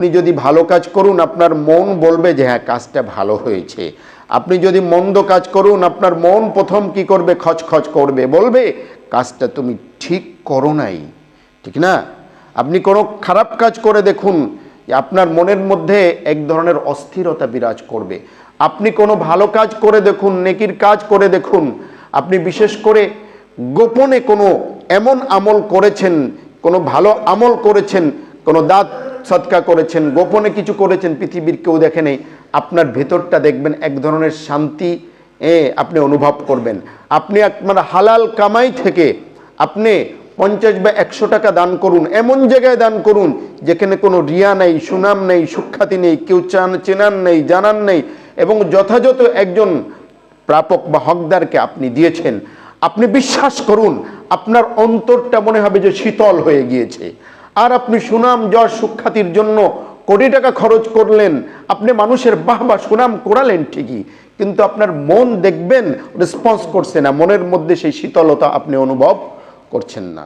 আপনি যদি ভালো কাজ করুন, আপনার মন বলবে যে হ্যাঁ কাজটা ভালো হয়েছে। আপনি যদি মন্দ কাজ করুন, আপনার মন প্রথম কি করবে? খচখচ করবে। বলবে, কাজটা তুমি ঠিক করো নাই। ঠিক না? আপনি কোনো খারাপ কাজ করে দেখুন, আপনার মনের মধ্যে এক ধরনের অস্থিরতা বিরাজ করবে। আপনি কোনো ভালো কাজ করে দেখুন, নেকির কাজ করে দেখুন। আপনি বিশেষ করে গোপনে কোনো এমন আমল করেছেন, কোনো ভালো আমল করেছেন কোনো দাঁত সৎকা করেছেন, গোপনে কিছু করেছেন, পৃথিবীর কেউ দেখে নেই। আপনার ভেতরটা দেখবেন এক ধরনের শান্তি, এ, আপনি অনুভব করবেন। আপনি আপনার হালাল কামাই থেকে আপনি পঞ্চাশ বা একশো টাকা দান করুন, এমন জায়গায় দান করুন, যেখানে কোনো রিয়া নেই, সুনাম নেই, সুখ্যাতি নেই, কেউ চান চেনান নেই জানান নেই, এবং যথাযথ একজন প্রাপক বা হকদারকে আপনি দিয়েছেন। আপনি বিশ্বাস করুন, আপনার অন্তরটা মনে হবে যে শীতল হয়ে গিয়েছে। আর আপনি সুনাম যশ সুখ্যাতির জন্য কোটি টাকা খরচ করলেন, আপনি মানুষের বাহবা সুনাম করালেন ঠিকই, কিন্তু আপনার মন দেখবেন রেসপন্স করছে না, মনের মধ্যে সেই শীতলতা আপনি অনুভব করছেন না।